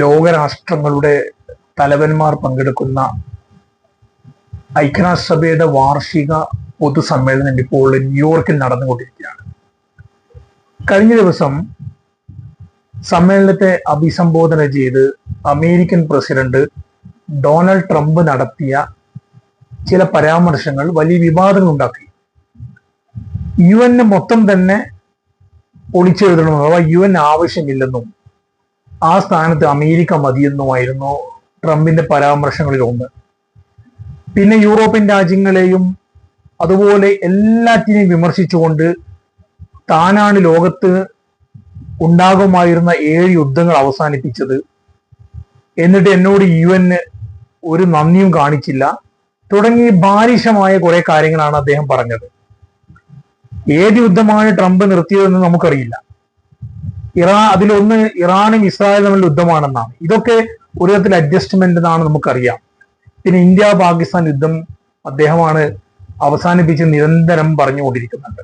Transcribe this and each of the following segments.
ലോകരാഷ്ട്രങ്ങളുടെ തലവന്മാർ പങ്കെടുക്കുന്ന ഐക്യരാഷ്ട്രസഭയുടെ വാർഷിക പൊതുസമ്മേളനം ഇപ്പോൾ ന്യൂയോർക്കിൽ നടന്നുകൊണ്ടിരിക്കുകയാണ്. കഴിഞ്ഞ ദിവസം സമ്മേളനത്തെ അഭിസംബോധന ചെയ്ത് അമേരിക്കൻ പ്രസിഡന്റ് ഡൊണാൾഡ് ട്രംപ് നടത്തിയ ചില പരാമർശങ്ങൾ വലിയ വിവാദങ്ങൾ ഉണ്ടാക്കി. യു എന്നെ മൊത്തം തന്നെ പൊളിച്ചെഴുതണമെന്നും അഥവാ യു എൻ ആവശ്യമില്ലെന്നും ആ സ്ഥാനത്ത് അമേരിക്ക മതിയെന്നുമായിരുന്നു ട്രംപിന്റെ പരാമർശങ്ങളിൽ ഒന്ന് പിന്നെ യൂറോപ്യൻ രാജ്യങ്ങളെയും അതുപോലെ എല്ലാറ്റിനെയും വിമർശിച്ചുകൊണ്ട് താനാണ് ലോകത്ത് ഉണ്ടാകുമായിരുന്ന ഏഴ് യുദ്ധങ്ങൾ അവസാനിപ്പിച്ചത്. എന്നിട്ട് എന്നോട് യു എന്ന് ഒരു നന്ദിയും കാണിച്ചില്ല. തുടങ്ങി ബാലിശമായ കുറെ കാര്യങ്ങളാണ് അദ്ദേഹം പറഞ്ഞത്. ഏത് യുദ്ധമാണ് ട്രംപ് നിർത്തിയതെന്ന് നമുക്കറിയില്ല. ഇറാ അതിലൊന്ന് ഇറാനും ഇസ്രായേലും തമ്മിൽ യുദ്ധമാണെന്നാണ്. ഇതൊക്കെ ഒരു തരത്തിൽ അഡ്ജസ്റ്റ്മെന്റ് എന്നാണ് നമുക്കറിയാം. പിന്നെ ഇന്ത്യ പാകിസ്ഥാൻ യുദ്ധം അദ്ദേഹമാണ് അവസാനിപ്പിച്ച് നിരന്തരം പറഞ്ഞുകൊണ്ടിരിക്കുന്നുണ്ട്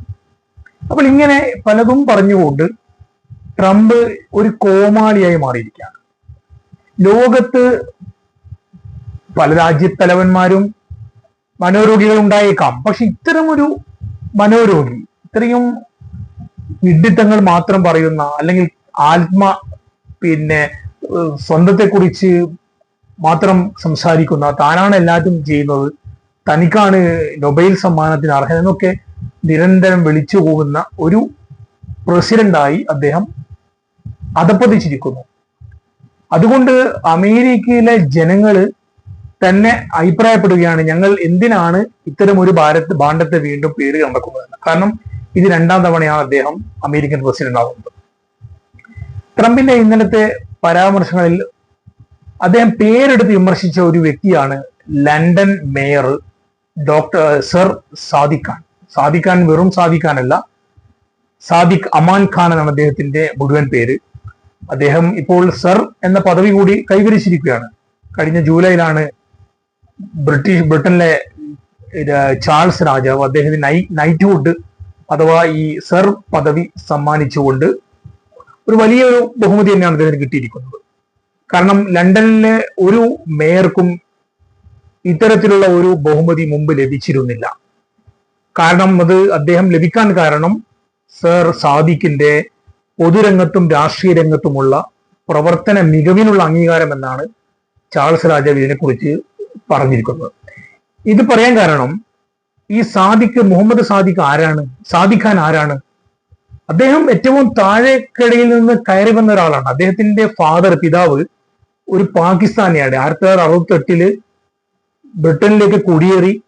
അപ്പോൾ ഇങ്ങനെ പലതും പറഞ്ഞുകൊണ്ട് ട്രംപ് ഒരു കോമാളിയായി മാറിയിരിക്കുകയാണ്. ലോകത്ത് പല രാജ്യത്തലവന്മാരും മനോരോഗികൾ ഉണ്ടായേക്കാം. പക്ഷെ ഇത്തരമൊരു മനോരോഗി ഇത്രയും വിഡിത്തങ്ങൾ മാത്രം പറയുന്ന അല്ലെങ്കിൽ ആത്മ പിന്നെ സ്വന്തത്തെ കുറിച്ച് മാത്രം സംസാരിക്കുന്ന താനാണ് എല്ലാറ്റും ചെയ്യുന്നത്. തനിക്കാണ് നൊബൈൽ സമ്മാനത്തിന് അർഹത എന്നൊക്കെ നിരന്തരം വിളിച്ചു പോകുന്ന ഒരു പ്രസിഡന്റായി അദ്ദേഹം അധപ്പതിച്ചിരിക്കുന്നു. അതുകൊണ്ട് അമേരിക്കയിലെ ജനങ്ങൾ തന്നെ അഭിപ്രായപ്പെടുകയാണ് ഞങ്ങൾ എന്തിനാണ് ഇത്തരം ഒരു ഭാരത് ഭാണ്ഡത്തെ വീണ്ടും പേര് കണ്ടക്കുന്നത് കാരണം ഇത് രണ്ടാം തവണയാണ് അദ്ദേഹം അമേരിക്കൻ പ്രസിഡന്റ് ആവുന്നത്. ട്രംപിന്റെ ഇന്നലത്തെ പരാമർശങ്ങളിൽ അദ്ദേഹം പേരെടുത്ത് വിമർശിച്ച ഒരു വ്യക്തിയാണ് London mayor doctor sir Sadiq Khan Sadiq Khan വെറും സാദിഖ് ഖാൻ അല്ല സാദിഖ് അമാൻ ഖാൻ എന്നാണ് അദ്ദേഹത്തിന്റെ മുഴുവൻ പേര്. അദ്ദേഹം ഇപ്പോൾ സർ എന്ന പദവി കൂടി കൈവരിച്ചിരിക്കുകയാണ്. കഴിഞ്ഞ ജൂലൈയിലാണ് ബ്രിട്ടീഷ് ബ്രിട്ടനിലെ ചാൾസ് രാജാവ് അദ്ദേഹത്തിന് നൈ നൈറ്റ്ഹുഡ് അഥവാ ഈ സർ പദവി സമ്മാനിച്ചുകൊണ്ട് ഒരു വലിയൊരു ബഹുമതി തന്നെയാണ് അദ്ദേഹത്തിന് കിട്ടിയിരിക്കുന്നത്. കാരണം ലണ്ടനിലെ ഒരു മേയർക്കും ഇത്തരത്തിലുള്ള ഒരു ബഹുമതി മുമ്പ് ലഭിച്ചിരുന്നില്ല. കാരണം അത് അദ്ദേഹം ലഭിക്കാൻ കാരണം സർ സാദിഖിന്റെ പൊതുരംഗത്തും രാഷ്ട്രീയ രംഗത്തുമുള്ള പ്രവർത്തന മികവിനുള്ള അംഗീകാരം എന്നാണ് ചാൾസ് രാജാവ് ഇതിനെക്കുറിച്ച് പറഞ്ഞിരിക്കുന്നത്. ഇത് പറയാൻ കാരണം ഈ സാദിഖ് മുഹമ്മദ് സാദിഖ് ആരാണ്? സാദിഖാൻ ഖാൻ ആരാണ്? അദ്ദേഹം ഏറ്റവും താഴേക്കിടയിൽ നിന്ന് കയറി വന്ന ഒരാളാണ്. അദ്ദേഹത്തിന്റെ ഫാദർ പിതാവ് ഒരു പാകിസ്ഥാനിയാണ്. ആയിരത്തി തൊള്ളായിരത്തി അറുപത്തി എട്ടിൽ ബ്രിട്ടനിലേക്ക് കുടിയേറി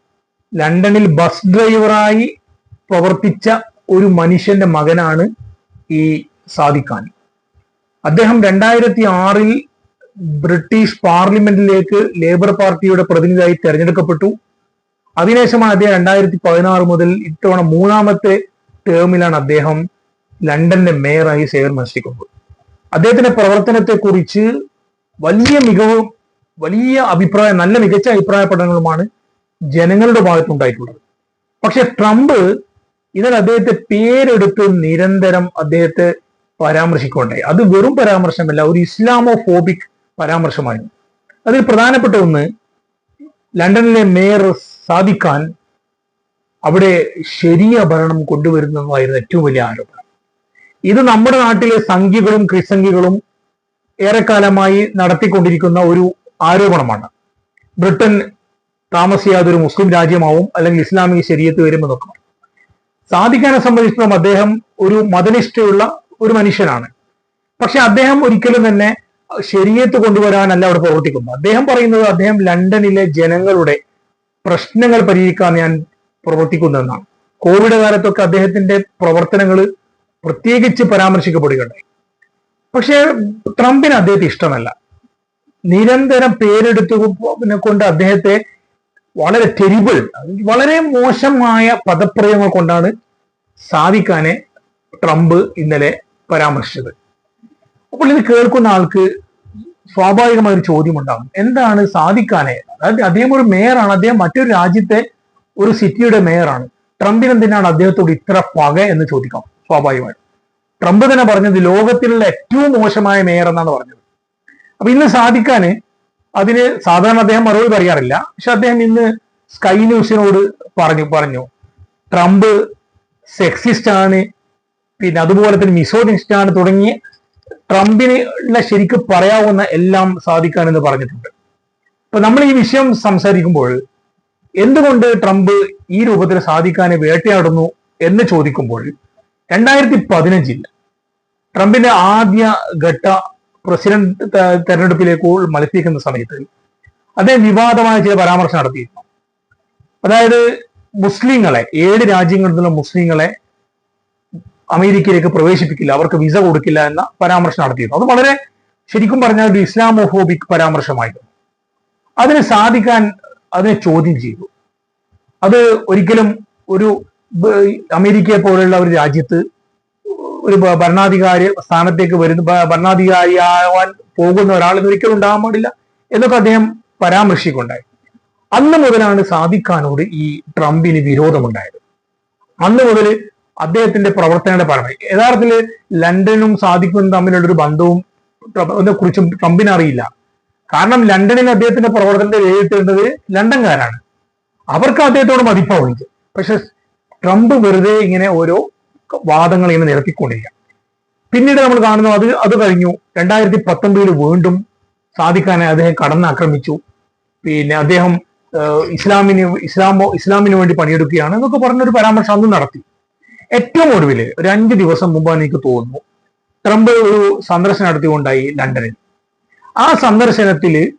ലണ്ടനിൽ ബസ് ഡ്രൈവറായി പ്രവർത്തിച്ച ഒരു മനുഷ്യന്റെ മകനാണ് ഈ സാദിഖാൻ ഖാൻ. അദ്ദേഹം രണ്ടായിരത്തി ആറിൽ ബ്രിട്ടീഷ് പാർലമെന്റിലേക്ക് ലേബർ പാർട്ടിയുടെ പ്രതിനിധിയായി തെരഞ്ഞെടുക്കപ്പെട്ടു. അതിനുശേഷമാണ് അദ്ദേഹം രണ്ടായിരത്തി പതിനാറ് മുതൽ ഇത്തവണ മൂന്നാമത്തെ ടേമിലാണ് അദ്ദേഹം ലണ്ടന്റെ മേയറായി സേവനമനുഷ്ഠിക്കുന്നത് അദ്ദേഹത്തിന്റെ പ്രവർത്തനത്തെ കുറിച്ച് വലിയ മികവും വലിയ അഭിപ്രായം നല്ല മികച്ച അഭിപ്രായ പഠനങ്ങളുമാണ് ജനങ്ങളുടെ ഭാഗത്തുണ്ടായിട്ടുള്ളത് പക്ഷെ ട്രംപ് ഇതിൽ അദ്ദേഹത്തെ പേരെടുത്ത് നിരന്തരം അദ്ദേഹത്തെ പരാമർശിക്കുകയുണ്ടായി. അത് വെറും പരാമർശമല്ല ഒരു ഇസ്ലാമോ ഫോബിക് പരാമർശമായിരുന്നു അതിൽ പ്രധാനപ്പെട്ട ഒന്ന് ലണ്ടനിലെ മേയർ ഖാൻ അവിടെ ശരിയ ഭരണം കൊണ്ടുവരുന്നതായിരുന്നു ഏറ്റവും വലിയ ആരോപണം. ഇത് നമ്മുടെ നാട്ടിലെ സംഖ്യകളും ക്രിസംഖ്യകളും ഏറെക്കാലമായി നടത്തിക്കൊണ്ടിരിക്കുന്ന ഒരു ആരോപണമാണ്. ബ്രിട്ടൻ താമസിയാതൊരു മുസ്ലിം രാജ്യമാവും അല്ലെങ്കിൽ ഇസ്ലാമിക ശരീരത്ത് വരുമെന്നൊക്കെ സാധിക്കാനെ സംബന്ധിച്ചിടത്തോളം അദ്ദേഹം ഒരു മതനിഷ്ഠയുള്ള ഒരു മനുഷ്യനാണ്. പക്ഷെ അദ്ദേഹം ഒരിക്കലും തന്നെ ശരീരത്ത് കൊണ്ടുവരാനല്ല അവിടെ പ്രവർത്തിക്കുന്നത്. അദ്ദേഹം പറയുന്നത് അദ്ദേഹം ലണ്ടനിലെ ജനങ്ങളുടെ പ്രശ്നങ്ങൾ പരിഹരിക്കാൻ ഞാൻ പ്രവർത്തിക്കുന്നതെന്നാണ് കോവിഡ് കാലത്തൊക്കെ അദ്ദേഹത്തിന്റെ പ്രവർത്തനങ്ങൾ പ്രത്യേകിച്ച് പരാമർശിക്കപ്പെടുകയുണ്ടായി. പക്ഷേ ട്രംപിന് അദ്ദേഹത്തെ ഇഷ്ടമല്ല. നിരന്തരം പേരെടുത്തു കൊണ്ട് അദ്ദേഹത്തെ വളരെ ടെരിബിൾ വളരെ മോശമായ പദപ്രയോഗങ്ങൾ കൊണ്ടാണ് സാധിക്കാനെ ട്രംപ് ഇന്നലെ പരാമർശിച്ചത്. അപ്പോൾ ഇത് കേൾക്കുന്ന ആൾക്ക് സ്വാഭാവികമായ ഒരു ചോദ്യം ഉണ്ടാകും എന്താണ് സാധിക്കാനെ അതായത് അദ്ദേഹം ഒരു മേയറാണ് അദ്ദേഹം മറ്റൊരു രാജ്യത്തെ ഒരു സിറ്റിയുടെ മേയറാണ് ട്രംപിന് എന്തിനാണ് അദ്ദേഹത്തോട് ഇത്ര പക എന്ന് ചോദിക്കാം? സ്വാഭാവികമായിട്ട് ട്രംപ് തന്നെ പറഞ്ഞത് ലോകത്തിലുള്ള ഏറ്റവും മോശമായ മേയർ എന്നാണ് പറഞ്ഞത്. അപ്പൊ ഇന്ന് സാധിക്കാന് അതിന് സാധാരണ അദ്ദേഹം മറുപടി പറയാറില്ല. പക്ഷെ അദ്ദേഹം ഇന്ന് സ്കൈ ന്യൂസിനോട് പറഞ്ഞു പറഞ്ഞു. ട്രംപ് സെക്സിസ്റ്റ് ആണ്. പിന്നെ അതുപോലെ തന്നെ മിസോജിനിസ്റ്റ് ആണ് തുടങ്ങി ട്രംപിന് ശരിക്ക് പറയാവുന്ന എല്ലാം സാധിക്കാനെന്ന് പറഞ്ഞിട്ടുണ്ട്. അപ്പൊ നമ്മൾ ഈ വിഷയം സംസാരിക്കുമ്പോൾ എന്തുകൊണ്ട് ട്രംപ് ഈ രൂപത്തിൽ സാധിക്കാനെ വേട്ടയാടുന്നു എന്ന് ചോദിക്കുമ്പോൾ രണ്ടായിരത്തി പതിനഞ്ചിൽ ട്രംപിന്റെ ആദ്യ ഘട്ട പ്രസിഡന്റ് തെരഞ്ഞെടുപ്പിലേക്ക് മത്സരിക്കുന്ന സമയത്ത് അദ്ദേഹം വിവാദമായ ചില പരാമർശം നടത്തിയിരുന്നു. അതായത് മുസ്ലിങ്ങളെ ഏഴ് രാജ്യങ്ങളിൽ നിന്നുള്ള മുസ്ലിങ്ങളെ അമേരിക്കയിലേക്ക് പ്രവേശിപ്പിക്കില്ല അവർക്ക് വിസ കൊടുക്കില്ല എന്ന പരാമർശം നടത്തിയിരുന്നു. അത് വളരെ ശരിക്കും പറഞ്ഞാൽ ഒരു ഇസ്ലാമോഫോബിക് പരാമർശമായിരുന്നു. അതിന് സാധിക്കാൻ അതിനെ ചോദ്യം ചെയ്തു. അത് ഒരിക്കലും ഒരു അമേരിക്കയെ പോലുള്ള ഒരു രാജ്യത്ത് ഒരു ഭരണാധികാരി സ്ഥാനത്തേക്ക് വരുന്ന ഭരണാധികാരി ഭരണാധികാരിയാവാൻ പോകുന്ന ഒരാൾ ഒരിക്കലും ഉണ്ടാകാൻ പാടില്ല എന്നൊക്കെ അദ്ദേഹം പരാമർശിക്കുണ്ടായി അന്ന് മുതലാണ് സാദിഖാനോട് ഈ ട്രംപിന് വിരോധമുണ്ടായത്. അന്ന് മുതൽ അദ്ദേഹത്തിന്റെ പ്രവർത്തനങ്ങളുടെ പരമായി യഥാർത്ഥത്തിൽ ലണ്ടനും സാദിഖും തമ്മിലുള്ള ഒരു ബന്ധവും കുറിച്ചും ട്രംപിന് അറിയില്ല. കാരണം ലണ്ടനിൽ അദ്ദേഹത്തിന്റെ പ്രവർത്തനത്തെ വിലയിരുത്തേണ്ടത് ലണ്ടൻകാരാണ്. അവർക്ക് അദ്ദേഹത്തോട് മതിപ്പാവുള്ളത്. പക്ഷെ ട്രംപ് വെറുതെ ഇങ്ങനെ ഓരോ വാദങ്ങൾ ഇങ്ങനെ നിരത്തിക്കൊണ്ടിരിക്കുക പിന്നീട് നമ്മൾ കാണുന്നു അത് അത് കഴിഞ്ഞു. രണ്ടായിരത്തി പത്തൊമ്പതിൽ വീണ്ടും സാധിക്കാനെ അദ്ദേഹം കടന്നാക്രമിച്ചു. പിന്നെ അദ്ദേഹം ഇസ്ലാമിന് ഇസ്ലാമോ ഇസ്ലാമിന് വേണ്ടി പണിയെടുക്കുകയാണ് എന്നൊക്കെ പറഞ്ഞൊരു പരാമർശം അന്ന് നടത്തി. ഏറ്റവും ഒടുവിൽ ഒരു അഞ്ച് ദിവസം മുമ്പാണ് എനിക്ക് തോന്നുന്നു ട്രംപ് ഒരു സന്ദർശനം നടത്തിക്കൊണ്ടായി ലണ്ടനിൽ. ആ സന്ദർശനത്തിൽ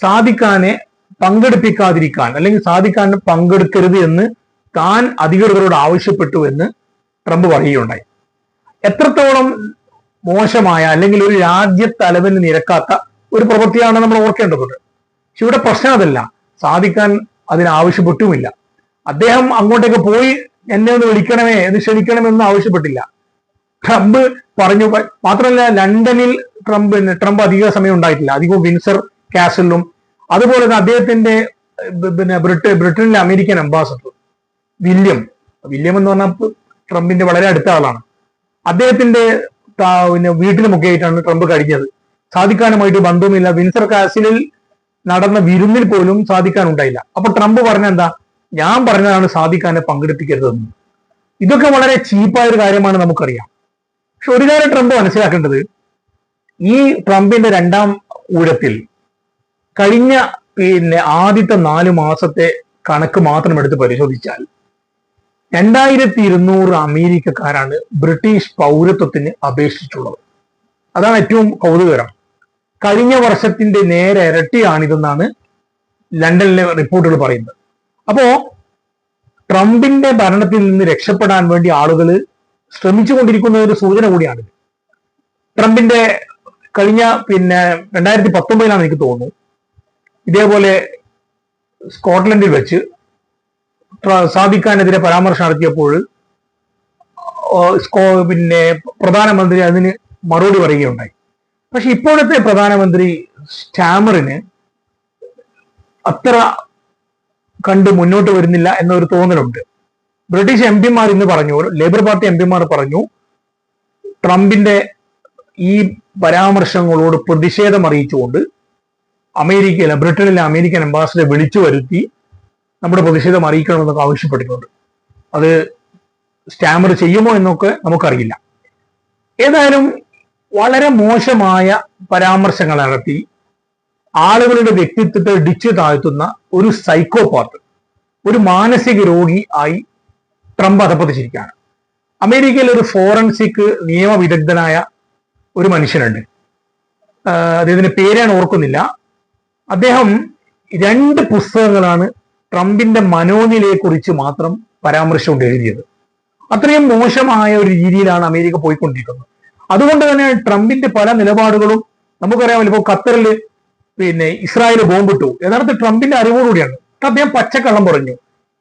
സാദിഖാനെ പങ്കെടുപ്പിക്കാതിരിക്കാൻ അല്ലെങ്കിൽ സാധിക്കാൻ പങ്കെടുക്കരുത് എന്ന് താൻ അധികൃതരോട് ആവശ്യപ്പെട്ടു എന്ന് ട്രംപ് പറയുകയുണ്ടായി. എത്രത്തോളം മോശമായ അല്ലെങ്കിൽ ഒരു രാജ്യത്തലവിന് നിരക്കാത്ത ഒരു പ്രവൃത്തിയാണ് നമ്മൾ ഓർക്കേണ്ടതുണ്ട്. പക്ഷെ ഇവിടെ പ്രശ്നം അതല്ല. സാധിക്കാൻ അതിന് ആവശ്യപ്പെട്ടുമില്ല. അദ്ദേഹം അങ്ങോട്ടേക്ക് പോയി എന്നെ ഒന്ന് വിളിക്കണമേ എന്ന് ക്ഷണിക്കണമെന്ന് ആവശ്യപ്പെട്ടില്ല. ട്രംപ് പറഞ്ഞു മാത്രമല്ല ലണ്ടനിൽ ട്രംപ് ട്രംപ് അധിക സമയം ഉണ്ടായിട്ടില്ല. അധികവും വിൻസർ കാസലിലും അതുപോലെ തന്നെ അദ്ദേഹത്തിന്റെ പിന്നെ ബ്രിട്ടൻ ബ്രിട്ടനിലെ അമേരിക്കൻ അംബാസഡർ വില്യം. വില്യം എന്ന് പറഞ്ഞാൽ ട്രംപിന്റെ വളരെ അടുത്ത ആളാണ്. അദ്ദേഹത്തിന്റെ പിന്നെ വീട്ടിലുമൊക്കെ ആയിട്ടാണ് ട്രംപ് കഴിഞ്ഞത്. സാധിക്കാനുമായിട്ട് ബന്ധവുമില്ല. വിൻസർ കാസിലിൽ നടന്ന വിരുന്നിൽ പോലും സാധിക്കാനുണ്ടായില്ല. അപ്പൊ ട്രംപ് പറഞ്ഞ എന്താ? ഞാൻ പറഞ്ഞതാണ് സാധിക്കാനെ പങ്കെടുപ്പിക്കരുതെന്ന്. ഇതൊക്കെ വളരെ ചീപ്പായ ഒരു കാര്യമാണ് നമുക്കറിയാം. പക്ഷെ ഒരു കാര്യം ട്രംപ് മനസ്സിലാക്കേണ്ടത് ഈ ട്രംപിന്റെ രണ്ടാം ഊഴത്തിൽ കഴിഞ്ഞ പിന്നെ ആദ്യത്തെ നാല് മാസത്തെ കണക്ക് മാത്രം എടുത്ത് പരിശോധിച്ചാൽ രണ്ടായിരത്തി ഇരുന്നൂറ് അമേരിക്കക്കാരാണ് ബ്രിട്ടീഷ് പൗരത്വത്തിന് അപേക്ഷിച്ചിട്ടുള്ളത്. അതാണ് ഏറ്റവും കൗതുകരം കഴിഞ്ഞ വർഷത്തിന്റെ നേരെ ഇരട്ടിയാണിതെന്നാണ് ലണ്ടനിലെ റിപ്പോർട്ടുകൾ പറയുന്നത്. അപ്പോ ട്രംപിന്റെ ഭരണത്തിൽ നിന്ന് രക്ഷപ്പെടാൻ വേണ്ടി ആളുകൾ ശ്രമിച്ചുകൊണ്ടിരിക്കുന്ന ഒരു സൂചന കൂടിയാണ് ട്രംപിന്റെ കഴിഞ്ഞ പിന്നെ രണ്ടായിരത്തി പത്തൊമ്പതിലാണ് എനിക്ക് തോന്നുന്നു. ഇതേപോലെ സ്കോട്ട്ലൻഡിൽ വെച്ച് സാധിക്കാനെതിരെ പരാമർശം നടത്തിയപ്പോൾ സ്കോ- പിന്നെ പ്രധാനമന്ത്രി അതിന് മറുപടി പറയുകയുണ്ടായി. പക്ഷെ ഇപ്പോഴത്തെ പ്രധാനമന്ത്രി സ്റ്റാമറിന് അത്ര കണ്ട് മുന്നോട്ട് വരുന്നില്ല എന്നൊരു തോന്നലുണ്ട്. ബ്രിട്ടീഷ് എം പിമാർ ഇന്ന് പറഞ്ഞു ലേബർ പാർട്ടി എം പിമാർ പറഞ്ഞു ട്രംപിന്റെ ഈ പരാമർശങ്ങളോട് പ്രതിഷേധം അറിയിച്ചുകൊണ്ട് അമേരിക്കയിലെ ബ്രിട്ടനിലെ അമേരിക്കൻ അംബാസിഡറെ വിളിച്ചു വരുത്തി നമ്മുടെ പ്രതിഷേധം അറിയിക്കണമെന്നൊക്കെ ആവശ്യപ്പെട്ടിട്ടുണ്ട്. അത് സ്റ്റാമർ ചെയ്യുമോ എന്നൊക്കെ നമുക്കറിയില്ല. ഏതായാലും വളരെ മോശമായ പരാമർശങ്ങൾ നടത്തി ആളുകളുടെ വ്യക്തിത്വത്തെ ഡിച്ച് താഴ്ത്തുന്ന ഒരു സൈക്കോപാത്ത് ഒരു മാനസിക രോഗി ആയി ട്രംപ് അധപ്പതിച്ചിരിക്കുകയാണ് അമേരിക്കയിൽ ഒരു ഫോറൻസിക് നിയമ നിയമവിദഗ്ധനായ ഒരു മനുഷ്യനുണ്ട്. അദ്ദേഹത്തിന്റെ പേരാണ് ഓർക്കുന്നില്ല. അദ്ദേഹം രണ്ട് പുസ്തകങ്ങളാണ് ട്രംപിന്റെ മനോനിലയെ കുറിച്ച് മാത്രം പരാമർശമുണ്ട് എഴുതിയത്. അത്രയും മോശമായ ഒരു രീതിയിലാണ് അമേരിക്ക പോയിക്കൊണ്ടിരിക്കുന്നത്. അതുകൊണ്ട് തന്നെ ട്രംപിന്റെ പല നിലപാടുകളും നമുക്കറിയാമല്ലോ ഇപ്പോൾ ഖത്തറിൽ പിന്നെ ഇസ്രായേൽ ബോംബിട്ടു യഥാർത്ഥ ട്രംപിന്റെ അറിവോടുകൂടിയാണ് അദ്ദേഹം പച്ചക്കള്ളം പറഞ്ഞു.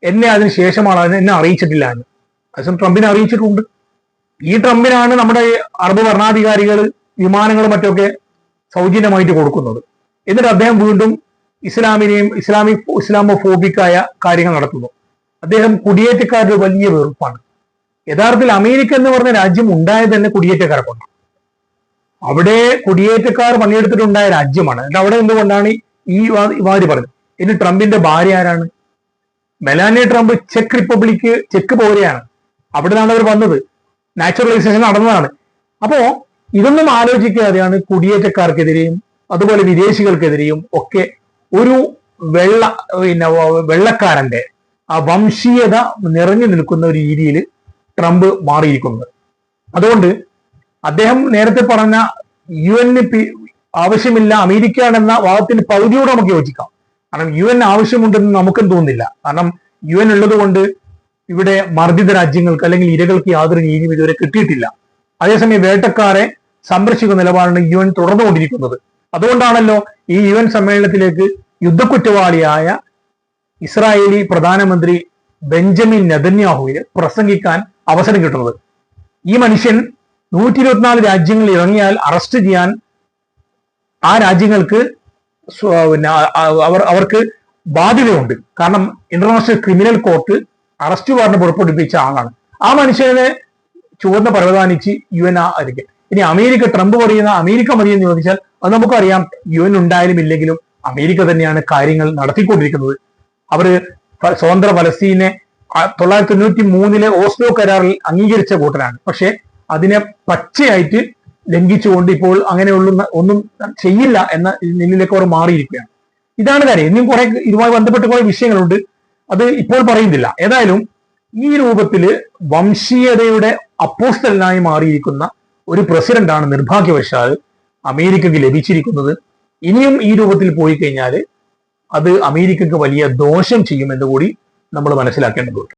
എന്നെ അതിന് ശേഷമാണ് അതിനെ എന്നെ അറിയിച്ചിട്ടില്ല എന്ന്. അതേസമയം ട്രംപിനെ അറിയിച്ചിട്ടുണ്ട്. ഈ ട്രംപിനാണ് നമ്മുടെ അറബ് ഭരണാധികാരികൾ വിമാനങ്ങളും മറ്റൊക്കെ സൗജന്യമായിട്ട് കൊടുക്കുന്നത്. എന്നിട്ട് അദ്ദേഹം വീണ്ടും ഇസ്ലാമിനെയും ഇസ്ലാമിക് ഫോബിക്കായ കാര്യങ്ങൾ നടത്തുന്നു. അദ്ദേഹം കുടിയേറ്റക്കാരുടെ വലിയ വെറുപ്പാണ്. യഥാർത്ഥത്തിൽ അമേരിക്ക എന്ന് പറഞ്ഞ രാജ്യം ഉണ്ടായത് തന്നെ കുടിയേറ്റക്കാരെ കൊണ്ടാണ്. അവിടെ കുടിയേറ്റക്കാർ പണിയെടുത്തിട്ടുണ്ടായ രാജ്യമാണ്. എന്നിട്ട് അവിടെ എന്തുകൊണ്ടാണ് ഈ വാ- ഇമാര് പറഞ്ഞത്? ഇനി ട്രംപിന്റെ ഭാര്യ ആരാണ്? Melania Trump check republic check പോരെയാണ് അവിടെ നിന്നാണ് അവർ വന്നത്. നാച്ചുറലൈസേഷൻ നടന്നതാണ്. അപ്പോ ഇതൊന്നും ആലോചിക്കാതെയാണ് കുടിയേറ്റക്കാർക്കെതിരെയും അതുപോലെ വിദേശികൾക്കെതിരെയും ഒക്കെ ഒരു വെള്ള പിന്നെ വെള്ളക്കാരന്റെ ആ വംശീയത നിറഞ്ഞു നിൽക്കുന്ന ഒരു രീതിയിൽ ട്രംപ് മാറിയിരിക്കുന്നത്. അതുകൊണ്ട് അദ്ദേഹം നേരത്തെ പറഞ്ഞ യു എന് ആവശ്യമില്ല എന്ന വാദത്തിന് പകുതിയോട് നമുക്ക് യോജിക്കാം. കാരണം യു എൻ ആവശ്യമുണ്ടെന്ന് നമുക്കും തോന്നുന്നില്ല. കാരണം യു എൻ ഉള്ളത് കൊണ്ട് ഇവിടെ മർദ്ദിത രാജ്യങ്ങൾക്ക് അല്ലെങ്കിൽ ഇരകൾക്ക് യാതൊരു നീതിയും ഇതുവരെ കിട്ടിയിട്ടില്ല. അതേസമയം വേട്ടക്കാരെ സംരക്ഷിക്കുന്ന നിലപാടാണ് യു എൻ തുടർന്നുകൊണ്ടിരിക്കുന്നത്. അതുകൊണ്ടാണല്ലോ ഈ യു എൻ സമ്മേളനത്തിലേക്ക് യുദ്ധക്കുറ്റവാളിയായ ഇസ്രായേലി പ്രധാനമന്ത്രി ബെഞ്ചമിൻ നെതന്യാഹുവിന് പ്രസംഗിക്കാൻ അവസരം കിട്ടുന്നത്. ഈ മനുഷ്യൻ നൂറ്റി ഇരുപത്തിനാല് രാജ്യങ്ങളിൽ ഇറങ്ങിയാൽ അറസ്റ്റ് ചെയ്യാൻ ആ രാജ്യങ്ങൾക്ക് അവർ അവർക്ക് ബാധ്യതയുണ്ട്. കാരണം International Criminal Court arrest warrant പുറപ്പെടുവിപ്പിച്ച ആളാണ്. ആ മനുഷ്യനെ ചുവന്ന പരവതാനിച്ച് യു എൻ ആയിരിക്കും ഇനി അമേരിക്ക ട്രംപ് പറയുന്ന അമേരിക്ക മതി എന്ന് ചോദിച്ചാൽ അത് നമുക്കറിയാം യു എൻ ഉണ്ടായാലും ഇല്ലെങ്കിലും അമേരിക്ക തന്നെയാണ് കാര്യങ്ങൾ നടത്തിക്കൊണ്ടിരിക്കുന്നത്. അവർ സ്വതന്ത്ര ഫലസ്തീനെ തൊള്ളായിരത്തി തൊണ്ണൂറ്റി മൂന്നിലെ ഓസ്ലോ കരാറിൽ അംഗീകരിച്ച കൂട്ടരാണ്. പക്ഷെ അതിനെ പച്ചയായിട്ട് ലംഘിച്ചുകൊണ്ട് ഇപ്പോൾ അങ്ങനെയുള്ള ഒന്നും ചെയ്യില്ല എന്ന നിലയിലേക്ക് അവർ മാറിയിരിക്കുകയാണ്. ഇതാണ് കാര്യം. ഇനിയും കുറെ ഇതുമായി ബന്ധപ്പെട്ട് കുറെ വിഷയങ്ങളുണ്ട്. അത് ഇപ്പോൾ പറയുന്നില്ല. ഏതായാലും ഈ രൂപത്തിൽ വംശീയതയുടെ അപ്പോസ്റ്റലിനായി മാറിയിരിക്കുന്ന ഒരു പ്രസിഡന്റാണ് നിർഭാഗ്യവശാൽ അമേരിക്കക്ക് ലഭിച്ചിരിക്കുന്നത്. ഇനിയും ഈ രൂപത്തിൽ പോയി കഴിഞ്ഞാൽ അത് അമേരിക്കക്ക് വലിയ ദോഷം ചെയ്യുമെന്ന് കൂടി നമ്മൾ മനസ്സിലാക്കേണ്ടതുണ്ട്.